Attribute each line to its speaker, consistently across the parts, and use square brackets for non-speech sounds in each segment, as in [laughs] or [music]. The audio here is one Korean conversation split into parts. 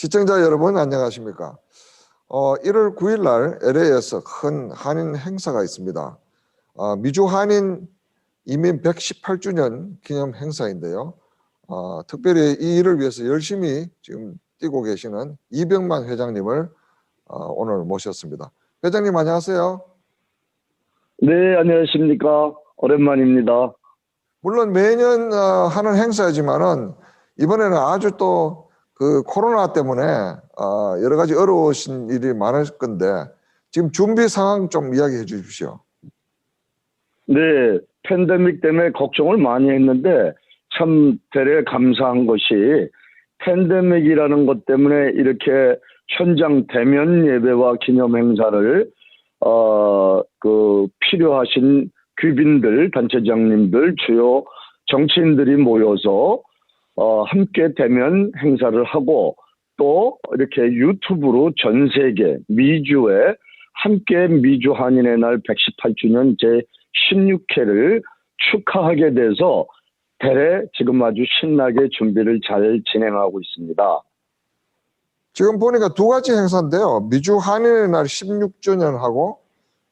Speaker 1: 시청자 여러분 안녕하십니까? 어, 1월 9일 날 LA에서 큰 한인 행사가 있습니다. 어, 미주 한인 이민 118주년 기념 행사인데요. 어, 특별히 이 일을 위해서 열심히 지금 뛰고 계시는 이병만 회장님을 어, 오늘 모셨습니다. 회장님 안녕하세요.
Speaker 2: 네, 안녕하십니까. 오랜만입니다.
Speaker 1: 물론 매년 어, 하는 행사이지만은 이번에는 아주 또 그 코로나 때문에 어, 여러 가지 어려우신 일이 많을 건데 지금 준비 상황 좀 이야기해 주십시오.
Speaker 2: 네, 팬데믹 때문에 걱정을 많이 했는데 참 대래 감사한 것이 팬데믹이라는 것 때문에 이렇게 현장 대면 예배와 기념 행사를 어, 그 필요하신 귀빈들, 단체장님들, 주요 정치인들이 모여서 어, 함께 대면 행사를 하고 또 이렇게 유튜브로 전 세계 미주에 함께 미주 한인의 날 118주년 제 16회를 축하하게 돼서 대래 지금 아주 신나게 준비를 잘 진행하고 있습니다.
Speaker 1: 지금 보니까 두 가지 행사인데요. 미주 한인의 날 16주년하고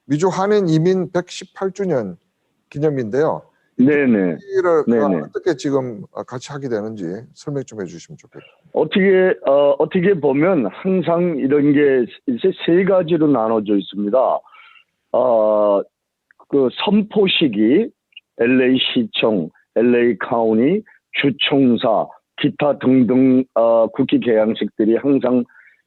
Speaker 1: 미주 한인 이민 118주년 기념인데요.
Speaker 2: 네네.
Speaker 1: 이를
Speaker 2: 네네.
Speaker 1: 어떻게 지금 같이 하게 되는지 설명 좀 해주시면 좋겠습니다.
Speaker 2: 어떻게 어, 어떻게 보면 항상 이런 게 이제 세 가지로 나눠져 있습니다. 어, 그 선포식이 LA 시청, LA 카운티, 주총사, 기타 등등 어, 국기 개양식들이 항상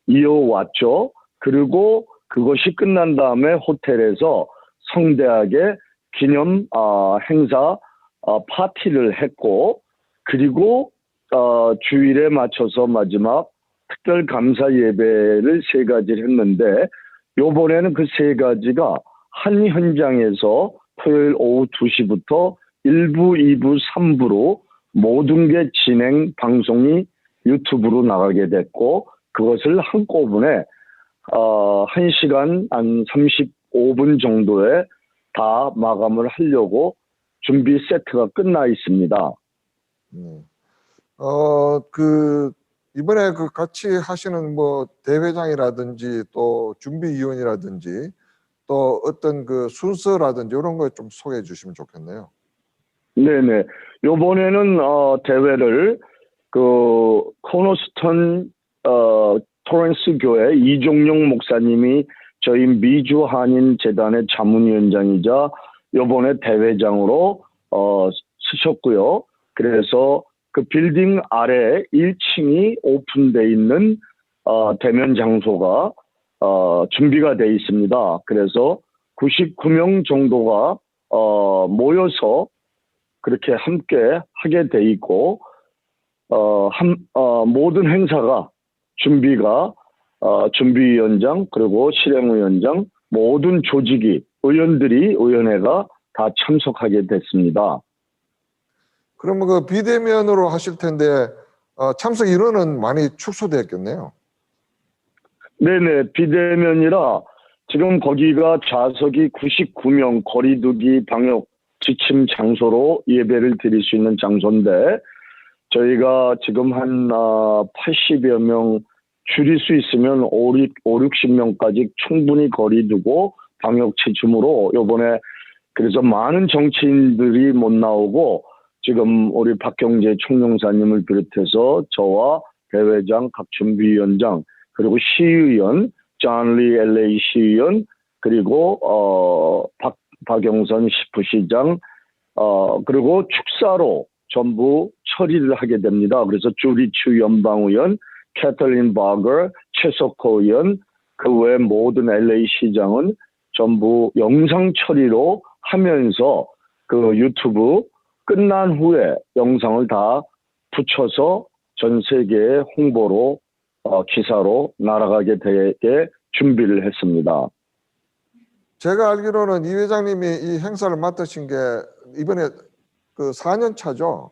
Speaker 2: 이어왔죠. 그리고 그것이 끝난 다음에 호텔에서 성대하게 기념 어, 행사 어, 파티를 했고 그리고 어, 주일에 맞춰서 마지막 특별 감사 예배를 세 가지를 했는데 요번에는 그 세 가지가 한 현장에서 토요일 오후 2시부터 1부, 2부, 3부로 모든 게 진행 방송이 유튜브로 나가게 됐고 그것을 한꺼번에 어, 1시간 한 35분 정도에 다 마감을 하려고 준비 세트가 끝나 있습니다.
Speaker 1: 네. 어, 그, 이번에 그 같이 하시는 뭐 대회장이라든지 또 준비위원이라든지 또 어떤 그 순서라든지 이런 거 좀 소개해 주시면 좋겠네요.
Speaker 2: 네네. 요번에는 어, 대회를 그 코너스턴 어, 토렌스 교회 이종용 목사님이 저희 미주 한인 재단의 자문위원장이자 요번에 대회장으로 어, 쓰셨고요. 그래서 그 빌딩 아래 1층이 오픈돼 있는 어, 대면 장소가 어, 준비가 돼 있습니다. 그래서 99명 정도가 어, 모여서 그렇게 함께 하게 돼 있고 어, 한, 어, 모든 행사가 준비가 어, 준비위원장 그리고 실행위원장 모든 조직이 의원들이 의원회가 다 참석하게 됐습니다.
Speaker 1: 그러면 그 비대면으로 하실 텐데 어, 참석 인원은 많이 축소되었겠네요.
Speaker 2: 네네 비대면이라 지금 거기가 좌석이 99명 거리두기 방역 지침 장소로 예배를 드릴 수 있는 장소인데 저희가 지금 한 80여 명 줄일 수 있으면 5, 60명까지 충분히 거리두고 방역 지침으로 요번에 그래서 많은 정치인들이 못 나오고 지금 우리 박경재 총영사님을 비롯해서 저와 대회장 각 준비위원장 그리고 시의원 존리 LA 시의원 그리고 어 박, 박영선 시부시장 어 그리고 축사로 전부 처리를 하게 됩니다. 그래서 주리추 연방의원, 캐털린 바거, 최석호 의원 그 외 모든 LA 시장은 전부 영상 처리로 하면서 그 유튜브 끝난 후에 영상을 다 붙여서 전 세계에 홍보로 어, 기사로 날아가게 되게 준비를 했습니다.
Speaker 1: 제가 알기로는 이 회장님이 이 행사를 맡으신 게 이번에 그 4년 차죠.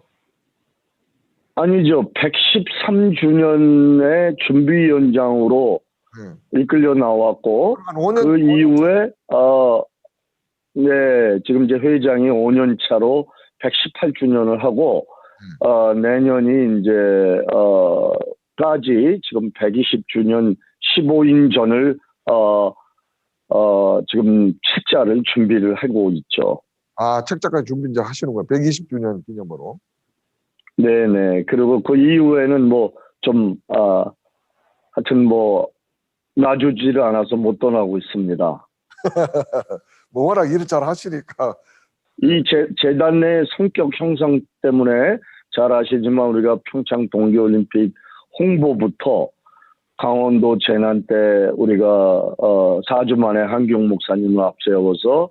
Speaker 2: 아니죠. 113주년의 준비위원장으로
Speaker 1: 네.
Speaker 2: 이끌려 나왔고
Speaker 1: 한 5년
Speaker 2: 그 이후에 어, 네 지금 이제 회장이 5년 차로 118주년을 하고 어, 내년이 이제 어, 까지 지금 120주년 15인전을 어, 어, 지금 책자를 준비를 하고 있죠.
Speaker 1: 아, 책자까지 준비 이제 하시는 거예요. 120주년 기념으로.
Speaker 2: 네네. 그리고 그 이후에는 뭐 좀, 아, 하여튼 뭐, 놔주지를 않아서 못 떠나고 있습니다. [laughs]
Speaker 1: 뭐 워낙 일을 잘 하시니까.
Speaker 2: 이 재, 재단 내 성격 형성 때문에 잘 아시지만 우리가 평창 동계올림픽 홍보부터 강원도 재난 때 우리가 어 4주 만에 한경 목사님을 앞세워서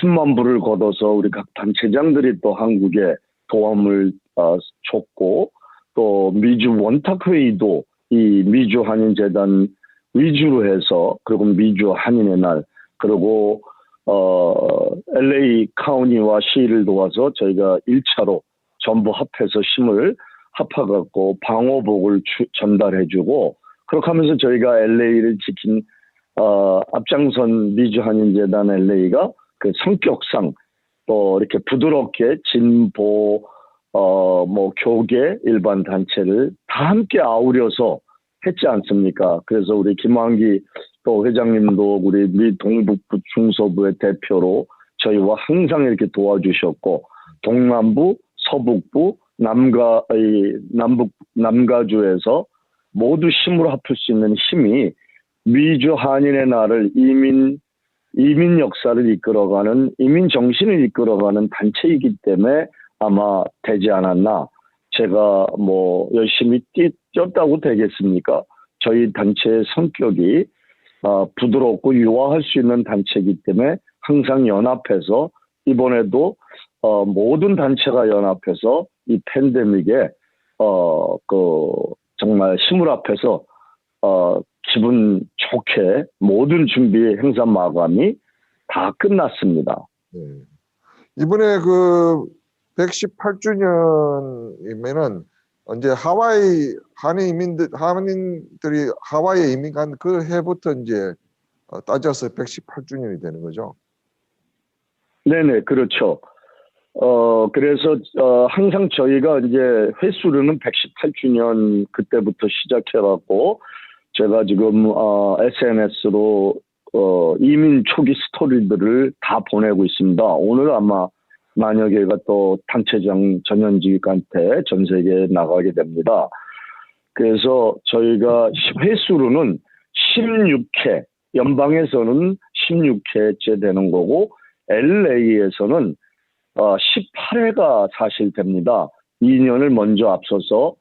Speaker 2: 10만 불을 걷어서 우리 각 단체장들이 또 한국에 도움을 어, 줬고 또 미주 원탁 회의도 이 미주 한인 재단 위주로 해서 그리고 미주 한인의 날 그리고 어 LA 카운티와 시를 도와서 저희가 1차로 전부 합해서 힘을 합해갖고 방호복을 주- 전달해주고 그렇게 하면서 저희가 LA를 지킨 어 앞장선 미주 한인재단 LA가 그 성격상 또 이렇게 부드럽게 진보 어 뭐 교계 일반 단체를 다 함께 아우려서 했지 않습니까? 그래서 우리 김환기 또 회장님도 우리 미 동북부 중서부의 대표로 저희와 항상 이렇게 도와주셨고 동남부, 서북부, 남가 이 남북 남가주에서 모두 힘으로 합칠 수 있는 힘이 미주 한인의 날을 이민 이민 역사를 이끌어가는 이민 정신을 이끌어가는 단체이기 때문에 아마 되지 않았나. 제가 뭐 열심히 뛰, 뛰었다고 되겠습니까? 저희 단체의 성격이 어, 부드럽고 유화할 수 있는 단체이기 때문에 항상 연합해서 이번에도 어, 모든 단체가 연합해서 이 팬데믹에 어, 그 정말 힘을 합해서 어, 기분 좋게 모든 준비 행사 마감이 다 끝났습니다.
Speaker 1: 네. 이번에 그 118주년이면은 이제 하와이 한인 이민들 한인들이 하와이에 이민 간 그 해부터 이제 어, 따져서 118주년이 되는 거죠.
Speaker 2: 네네, 그렇죠. 어, 그래서, 어, 항상 저희가 이제 횟수로는 118주년 그때부터 시작해갖고, 제가 지금, 어, SNS로, 어, 이민 초기 스토리들을 다 보내고 있습니다. 오늘 아마 만여 개가 또 단체장 전현직한테 전 세계에 나가게 됩니다. 그래서 저희가 횟수로는 16회, 연방에서는 16회째 되는 거고, LA에서는 어, 18회가 사실 됩니다. 2년을 먼저 앞서서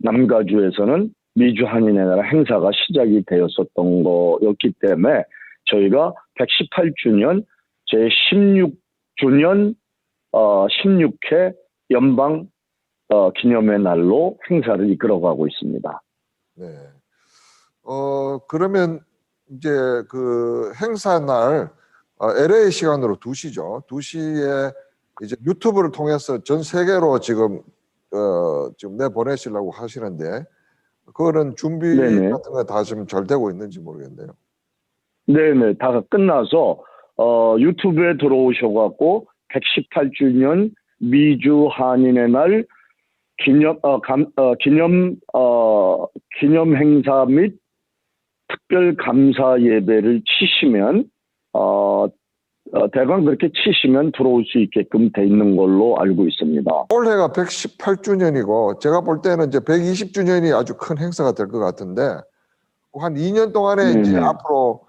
Speaker 2: 남가주에서는 미주 한인의 나라 행사가 시작이 되었었던 거였기 때문에 저희가 118주년 제 16주년 어, 16회 연방 어, 기념의 날로 행사를 이끌어가고 있습니다.
Speaker 1: 네. 어 그러면 이제 그 행사 날 어, LA 시간으로 2시죠. 2시에 이제 유튜브를 통해서 전 세계로 지금 어 지금 내 보내시려고 하시는데 그거는 준비
Speaker 2: 네네.
Speaker 1: 같은 거 다 지금 잘 되고 있는지 모르겠네요.
Speaker 2: 네네, 다 끝나서, 어, 유튜브에 들어오셔갖고, 118주년 미주 한인의 날 기념, 어, 감, 어, 기념, 어, 기념 행사 및 특별 감사 예배를 치시면, 어, 어, 대강 그렇게 치시면 들어올 수 있게끔 돼 있는 걸로 알고 있습니다.
Speaker 1: 올해가 118주년이고 제가 볼 때는 이제 120주년이 아주 큰 행사가 될 것 같은데 한 2년 동안에 이제
Speaker 2: 네네.
Speaker 1: 앞으로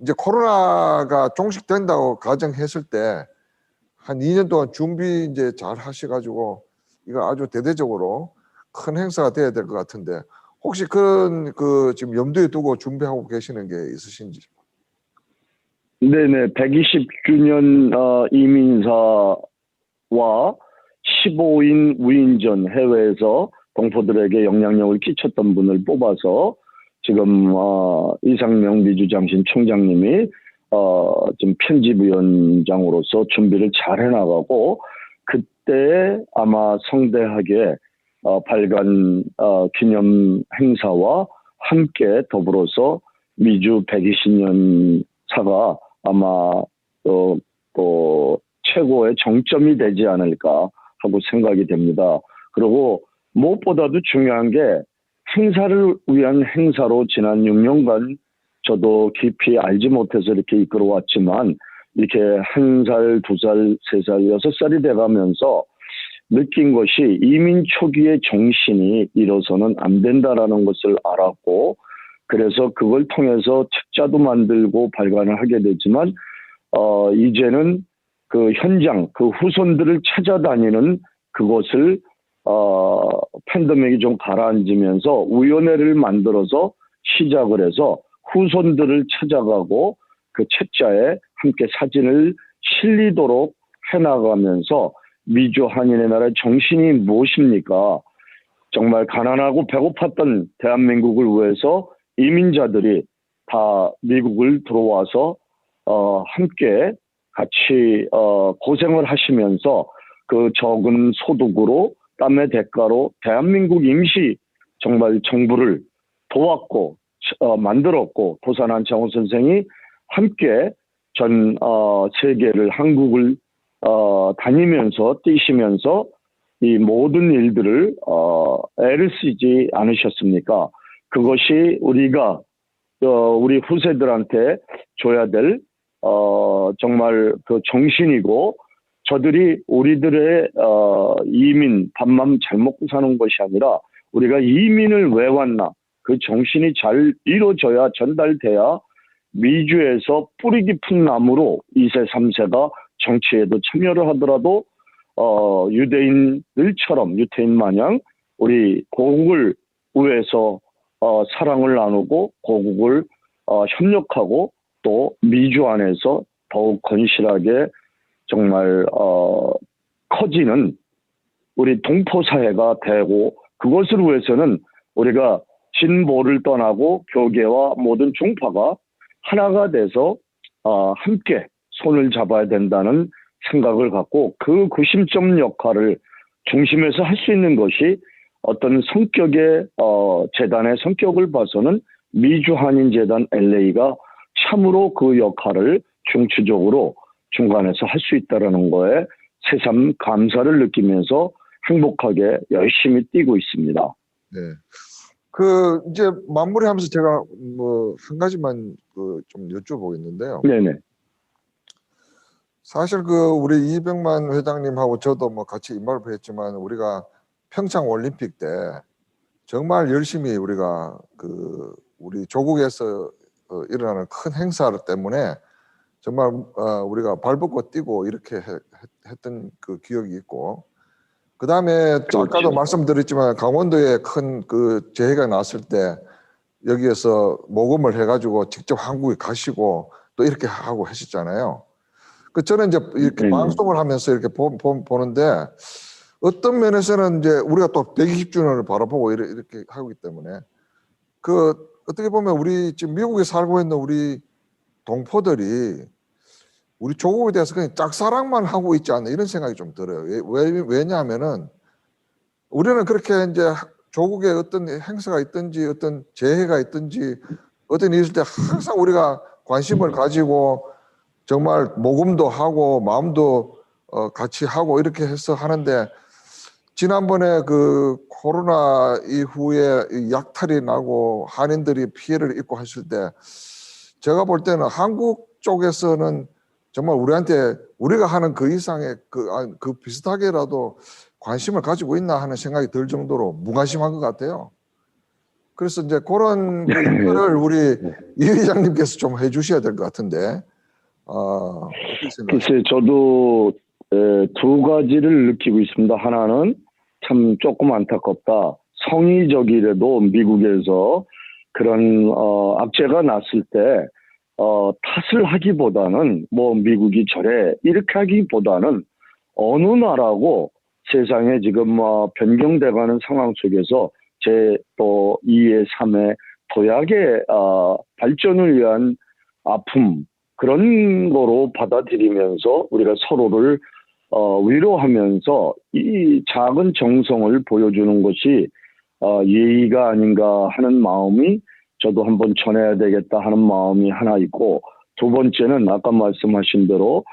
Speaker 1: 이제 코로나가 종식된다고 가정했을 때 한 2년 동안 준비 이제 잘 하셔가지고 이거 아주 대대적으로 큰 행사가 돼야 될 것 같은데 혹시 그런 그 지금 염두에 두고 준비하고 계시는 게 있으신지?
Speaker 2: 네네, 120주년 어, 이민사와 15인 우인전 해외에서 동포들에게 영향력을 끼쳤던 분을 뽑아서 지금 어, 이상명 미주장신 총장님이 어, 지금 편집위원장으로서 준비를 잘 해나가고 그때 아마 성대하게 어, 발간 어, 기념 행사와 함께 더불어서 미주 120년 사가 아마 어, 또 최고의 정점이 되지 않을까 하고 생각이 됩니다. 그리고 무엇보다도 중요한 게 행사를 위한 행사로 지난 6년간 저도 깊이 알지 못해서 이렇게 이끌어왔지만 이렇게 한 살, 두 살, 세 살, 여섯 살이 돼가면서 느낀 것이 이민 초기의 정신이 이뤄서는 안 된다라는 것을 알았고 그래서 그걸 통해서 책자도 만들고 발간을 하게 되지만 어 이제는 그 현장 그 후손들을 찾아다니는 그것을 어 팬데믹이 좀 가라앉으면서 위원회를 만들어서 시작을 해서 후손들을 찾아가고 그 책자에 함께 사진을 실리도록 해나가면서 미주 한인의 나라의 정신이 무엇입니까? 정말 가난하고 배고팠던 대한민국을 위해서 이민자들이 다 미국을 들어와서 어, 함께 같이 어, 고생을 하시면서 그 적은 소득으로 땀의 대가로 대한민국 임시 정말 정부를 도왔고 어, 만들었고 도산한 장호 선생이 함께 전 어, 세계를 한국을 어, 다니면서 뛰시면서 이 모든 일들을 어, 애를 쓰지 않으셨습니까? 그것이 우리가 어, 우리 후세들한테 줘야 될 어, 정말 그 정신이고 저들이 우리들의 어, 이민 밥만 잘 먹고 사는 것이 아니라 우리가 이민을 왜 왔나 그 정신이 잘 이루어져야 전달돼야 미주에서 뿌리 깊은 나무로 2세, 3세가 정치에도 참여를 하더라도 어, 유대인들처럼 유태인 마냥 우리 고국을 위해서 어, 사랑을 나누고 고국을 어, 협력하고 또 미주 안에서 더욱 건실하게 정말 어, 커지는 우리 동포 사회가 되고 그것을 위해서는 우리가 진보를 떠나고 교계와 모든 종파가 하나가 돼서 어, 함께 손을 잡아야 된다는 생각을 갖고 그 구심점 역할을 중심에서 할 수 있는 것이 어떤 성격의 어, 재단의 성격을 봐서는 미주 한인 재단 LA가 참으로 그 역할을 중추적으로 중간에서 할 수 있다라는 거에 새삼 감사를 느끼면서 행복하게 열심히 뛰고 있습니다.
Speaker 1: 네. 그 이제 마무리하면서 제가 뭐 한 가지만 그 좀 여쭤보겠는데요.
Speaker 2: 네네.
Speaker 1: 사실 그 우리 이병만 회장님하고 저도 뭐 같이 인발부 했지만 우리가 평창 올림픽 때 정말 열심히 우리가 그 우리 조국에서 어, 일어나는 큰 행사 때문에 정말 어, 우리가 발벗고 뛰고 이렇게 해- 했- 했던 그 기억이 있고 그 다음에 아까도. 말씀드렸지만 강원도에 큰 그 재해가 났을 때 여기에서 모금을 해가지고 직접 한국에 가시고 또 이렇게 하고 하셨잖아요. 그 저는 이제 이렇게
Speaker 2: 네.
Speaker 1: 방송을 하면서 이렇게 보, 보, 보는데 어떤 면에서는 이제 우리가 또 120주년을 바라보고 이렇게, 이렇게 하기 때문에 그 어떻게 보면 우리 지금 미국에 살고 있는 우리 동포들이 우리 조국에 대해서 그냥 짝사랑만 하고 있지 않나 이런 생각이 좀 들어요. 왜, 왜- 왜냐하면은 우리는 그렇게 이제 조국에 어떤 행사가 있든지 어떤 재해가 있든지 어떤 일이 있을 때 항상 우리가 관심을 가지고 정말 모금도 하고 마음도 어, 같이 하고 이렇게 해서 하는데 지난번에 그 코로나 이후에 이 약탈이 나고 한인들이 피해를 입고 했을 때 제가 볼 때는 한국 쪽에서는 정말 우리한테 우리가 하는 그 이상의 그, 아, 그 비슷하게라도 관심을 가지고 있나 하는 생각이 들 정도로 무관심한 것 같아요. 그래서 이제 그런 그 일을 우리 이 회장님께서 좀 해주셔야 될 것 같은데, 어?
Speaker 2: 글쎄 저도 에, 두 가지를 느끼고 있습니다. 하나는 참 조금 안타깝다. 성의적이라도 미국에서 그런 어, 악재가 났을 때 어, 탓을 하기보다는 뭐 미국이 저래 이렇게 하기보다는 어느 나라고 세상에 지금 뭐 변경돼가는 상황 속에서 제 또 2의 3의 도약의 어, 발전을 위한 아픔 그런 거로 받아들이면서 우리가 서로를 어, 위로하면서 이 작은 정성을 보여주는 것이 어, 예의가 아닌가 하는 마음이 저도 한번 전해야 되겠다 하는 마음이 하나 있고 두 번째는 아까 말씀하신 대로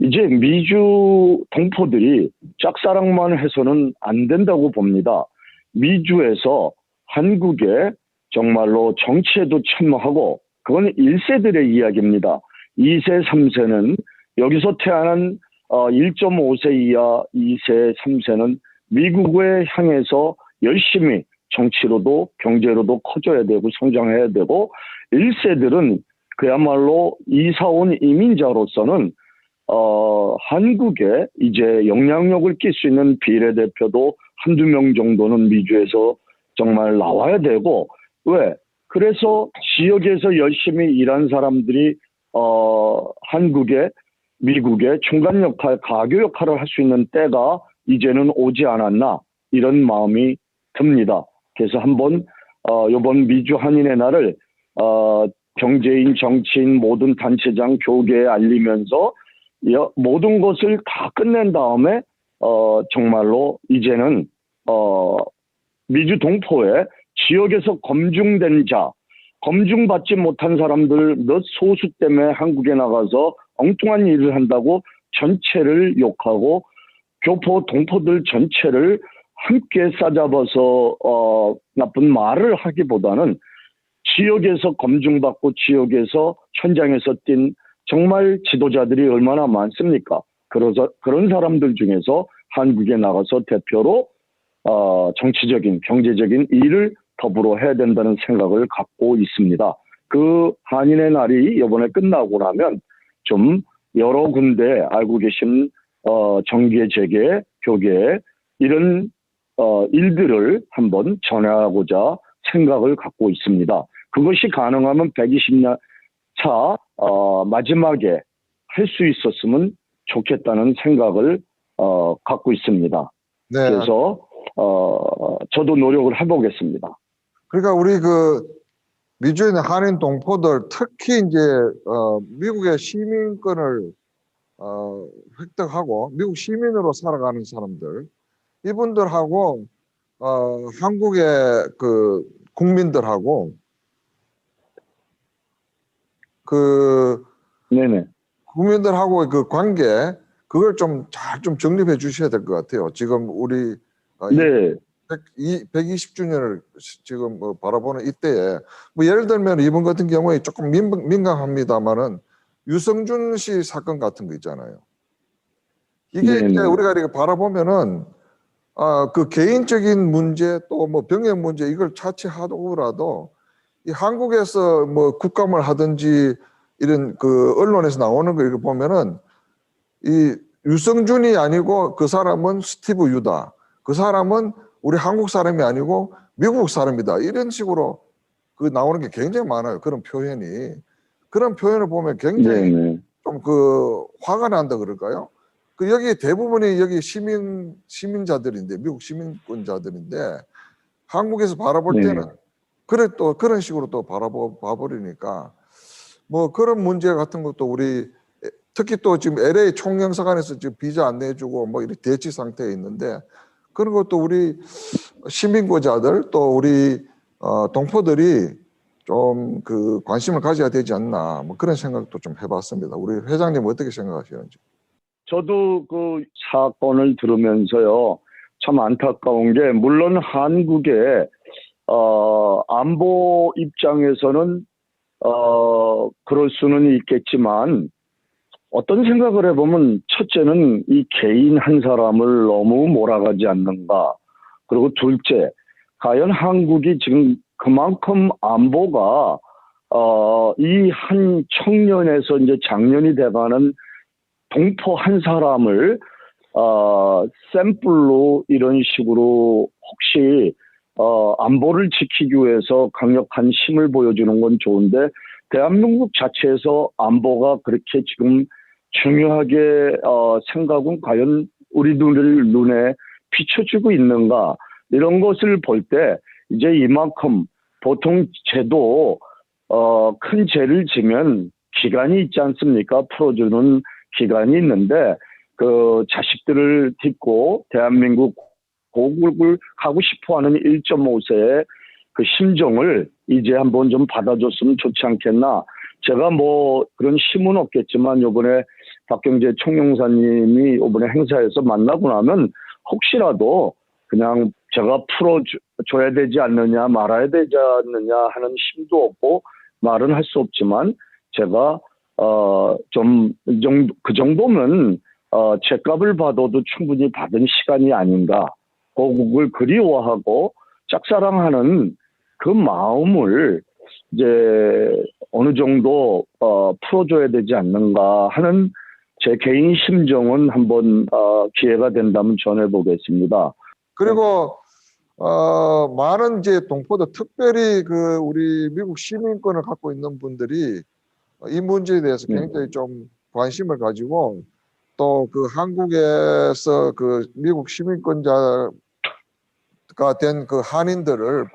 Speaker 2: 이제 미주 동포들이 짝사랑만 해서는 안 된다고 봅니다. 미주에서 한국에 정말로 정치에도 참여하고 그건 1세들의 이야기입니다. 2세, 3세는 여기서 태어난 어, 1.5세 이하 2세, 3세는 미국에 향해서 열심히 정치로도 경제로도 커져야 되고 성장해야 되고 1세들은 그야말로 이사 온 이민자로서는 어, 한국에 이제 영향력을 낄수 있는 비례대표도 한두 명 정도는 미주에서 정말 나와야 되고 왜? 그래서 지역에서 열심히 일한 사람들이 어, 한국에 미국의 중간 역할, 가교 역할을 할 수 있는 때가 이제는 오지 않았나 이런 마음이 듭니다. 그래서 한번 어, 이번 미주 한인의 날을 어, 경제인, 정치인, 모든 단체장, 교계에 알리면서 여- 모든 것을 다 끝낸 다음에 어, 정말로 이제는 어, 미주 동포에 지역에서 검증된 자, 검증받지 못한 사람들 몇 소수 때문에 한국에 나가서 엉뚱한 일을 한다고 전체를 욕하고 교포 동포들 전체를 함께 싸잡아서 어, 나쁜 말을 하기보다는 지역에서 검증받고 지역에서 현장에서 뛴 정말 지도자들이 얼마나 많습니까? 그래서 그런 사람들 중에서 한국에 나가서 대표로 어, 정치적인 경제적인 일을 더불어 해야 된다는 생각을 갖고 있습니다. 그 한인의 날이 이번에 끝나고 나면 좀 여러 군데 알고 계신 어, 정계 재계 교계 이런 어, 일들을 한번 전하고자 생각을 갖고 있습니다. 그것이 가능하면 120년 차 어, 마지막에 할 수 있었으면 좋겠다는 생각을 어, 갖고 있습니다.
Speaker 1: 네.
Speaker 2: 그래서 어, 저도 노력을 해보겠습니다.
Speaker 1: 그러니까 우리 그 미주에 있는 한인 동포들 특히 이제 어, 미국의 시민권을 어, 획득하고 미국 시민으로 살아가는 사람들 이분들하고 어, 한국의 그 국민들하고 그
Speaker 2: 네네.
Speaker 1: 국민들하고의 그 관계 그걸 좀 잘 좀 정립해 주셔야 될 것 같아요. 지금 우리 어, 이
Speaker 2: 네.
Speaker 1: 100, 120주년을 지금 뭐 바라보는 이때에 뭐 예를 들면 이번 같은 경우에 조금 민, 민감합니다만은 유성준 씨 사건 같은 거 있잖아요. 이게
Speaker 2: 네네.
Speaker 1: 이제 우리가 이렇게 바라보면은 아, 그 개인적인 문제 또 뭐 병역 문제 이걸 차치하더라도 이 한국에서 뭐 국감을 하든지 이런 그 언론에서 나오는 거 이렇게 보면은 이 유성준이 아니고 그 사람은 스티브 유다. 그 사람은 우리 한국 사람이 아니고 미국 사람이다. 이런 식으로 그 나오는 게 굉장히 많아요. 그런 표현이. 그런 표현을 보면 굉장히
Speaker 2: 네네.
Speaker 1: 좀그 화가 난다 그럴까요? 그 여기 대부분이 여기 시민 시민자들인데 미국 시민권자들인데 한국에서 바라볼
Speaker 2: 네.
Speaker 1: 때는 그래 또 그런 식으로 또 바라보 봐버리니까 뭐 그런 문제 같은 것도 우리 특히 또 지금 LA 총영사관에서 지금 비자 안 내주고 뭐 이렇게 대치 상태에 있는데 그런 것도 우리 시민권자들 또 우리 어, 동포들이 좀 그 관심을 가져야 되지 않나 뭐 그런 생각도 좀 해봤습니다. 우리 회장님 어떻게 생각하시는지?
Speaker 2: 저도 그 사건을 들으면서요 참 안타까운 게 물론 한국의 어 안보 입장에서는 어 그럴 수는 있겠지만 어떤 생각을 해보면 첫째는 이 개인 한 사람을 너무 몰아가지 않는가. 그리고 둘째 과연 한국이 지금 그만큼 안보가 어, 이 한 청년에서 이제 장년이 돼가는 동포 한 사람을 어, 샘플로 이런 식으로 혹시 어, 안보를 지키기 위해서 강력한 힘을 보여주는 건 좋은데 대한민국 자체에서 안보가 그렇게 지금 중요하게 어, 생각은 과연 우리 눈을 눈에 비춰주고 있는가 이런 것을 볼 때 이제 이만큼 보통 죄도 어, 큰 죄를 지면 기간이 있지 않습니까? 풀어주는 기간이 있는데 그 자식들을 딛고 대한민국 고국을 가고 싶어하는 1.5세의 그 심정을 이제 한번 좀 받아줬으면 좋지 않겠나. 제가 뭐 그런 힘은 없겠지만 요번에 박경재 총영사님이 이번에 행사에서 만나고 나면 혹시라도 그냥 제가 풀어줘야 되지 않느냐 말아야 되지 않느냐 하는 힘도 없고 말은 할 수 없지만 제가 어좀그 정도, 그 정도면 어 제값을 받아도 충분히 받은 시간이 아닌가 고국을 그리워하고 짝사랑하는 그 마음을 이제 어느 정도 어 풀어줘야 되지 않는가 하는 제 개인 심정은 한번 어 기회가 된다면 전해보겠습니다.
Speaker 1: 그리고 어, 많은 이제 동포들, 특별히 그 우리 미국 시민권을 갖고 있는 분들이 이 문제에 대해서
Speaker 2: 네.
Speaker 1: 굉장히 좀 관심을 가지고 또 그 한국에서 그 미국 시민권자가 된 그 한인들을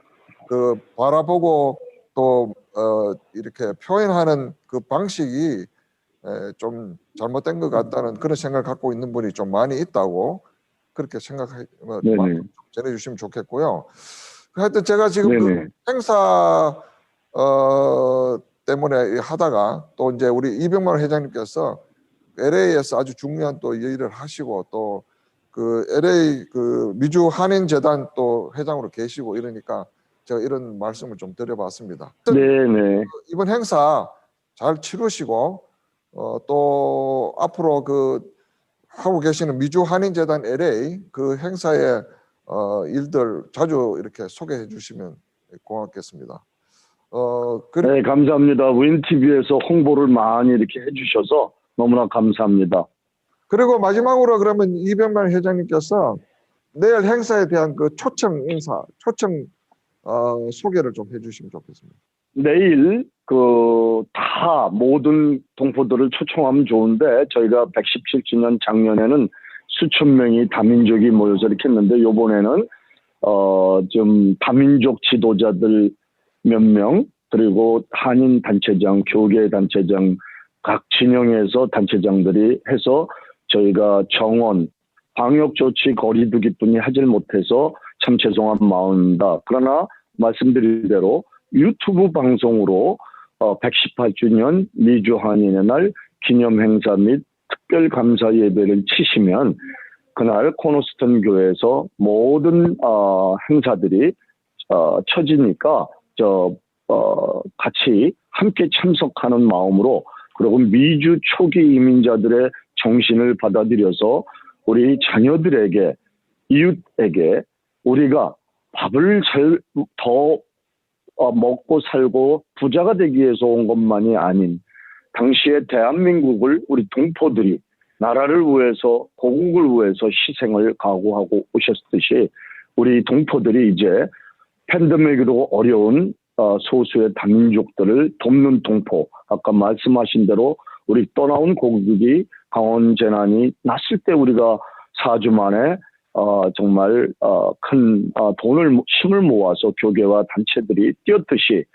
Speaker 1: 그 바라보고 또 어, 이렇게 표현하는 그 방식이 에, 좀 잘못된 것 같다는 그런 생각을 갖고 있는 분이 좀 많이 있다고 그렇게 생각해 뭐,
Speaker 2: 네네.
Speaker 1: 전해주시면 좋겠고요. 하여튼 제가 지금 그. 행사 어, 때문에 하다가 또 이제 우리 이병만 회장님께서 LA에서 아주 중요한 또 일을 하시고 또 그 LA 그 미주 한인 재단 또 회장으로 계시고 이러니까 제가 이런 말씀을 좀 드려봤습니다.
Speaker 2: 네네.
Speaker 1: 이번 행사 잘 치르시고 어, 또 앞으로 그 하고 계시는 미주 한인 재단 LA 그 행사의 어, 일들 자주 이렇게 소개해 주시면 고맙겠습니다. 어, 그리고
Speaker 2: 네, 감사합니다. 윈TV에서 홍보를 많이 이렇게 해주셔서 너무나 감사합니다.
Speaker 1: 그리고 마지막으로 그러면 이병만 회장님께서 내일 행사에 대한 그 초청 인사, 초청 어, 소개를 좀 해주시면 좋겠습니다.
Speaker 2: 내일 그 다 모든 동포들을 초청하면 좋은데 저희가 117주년 작년에는 수천 명이 다민족이 모여서 이렇게 했는데 요번에는 어 좀 다민족 지도자들 몇 명 그리고 한인 단체장, 교계 단체장 각 진영에서 단체장들이 해서 저희가 정원 방역 조치 거리두기뿐이 하질 못해서 참 죄송한 마음입니다. 그러나 말씀드린 대로 유튜브 방송으로 어, 118주년 미주 한인의 날 기념 행사 및 특별 감사 예배를 치시면 그날 코너스턴 교회에서 모든 어, 행사들이 어, 쳐지니까 저 어, 같이 함께 참석하는 마음으로 그리고 미주 초기 이민자들의 정신을 받아들여서 우리 자녀들에게 이웃에게 우리가 밥을 잘더 어, 먹고 살고 부자가 되기 위해서 온 것만이 아닌 당시에 대한민국을 우리 동포들이 나라를 위해서 고국을 위해서 희생을 각오하고 오셨듯이 우리 동포들이 이제 팬데믹으로 어려운 어, 소수의 다민족들을 돕는 동포. 아까 말씀하신 대로 우리 떠나온 고국이 강원 재난이 났을 때 우리가 4주 만에 어, 정말 어, 큰 어, 돈을 모- 힘을 모아서 교계와 단체들이 뛰었듯이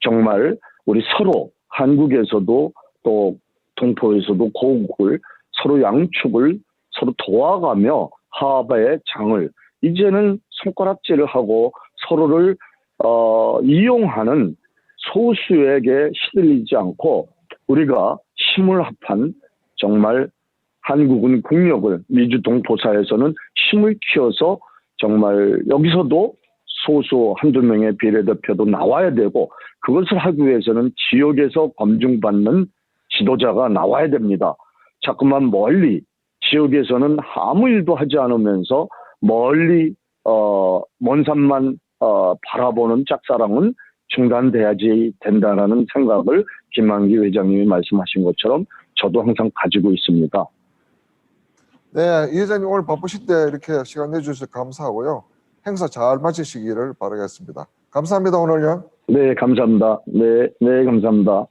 Speaker 2: 정말 우리 서로 한국에서도 또 동포에서도 고국을 서로 양축을 서로 도와가며 하바의 장을 이제는 손가락질을 하고 서로를 어, 이용하는 소수에게 시들리지 않고 우리가 힘을 합한 정말 한국은 국력을 미주 동포사에서는 힘을 키워서 정말 여기서도 소수 한두 명의 비례대표도 나와야 되고 그것을 하기 위해서는 지역에서 검증받는 지도자가 나와야 됩니다. 자꾸만 멀리 지역에서는 아무 일도 하지 않으면서 멀리 어, 먼 산만 어, 바라보는 짝사랑은 중단돼야지 된다라는 생각을 김만기 회장님이 말씀하신 것처럼 저도 항상 가지고 있습니다.
Speaker 1: 네, 이 회장님 오늘 바쁘실 때 이렇게 시간 내주셔서 감사하고요. 행사 잘 마치시기를 바라겠습니다. 감사합니다 오늘요.
Speaker 2: 네, 감사합니다. 네, 네, 감사합니다.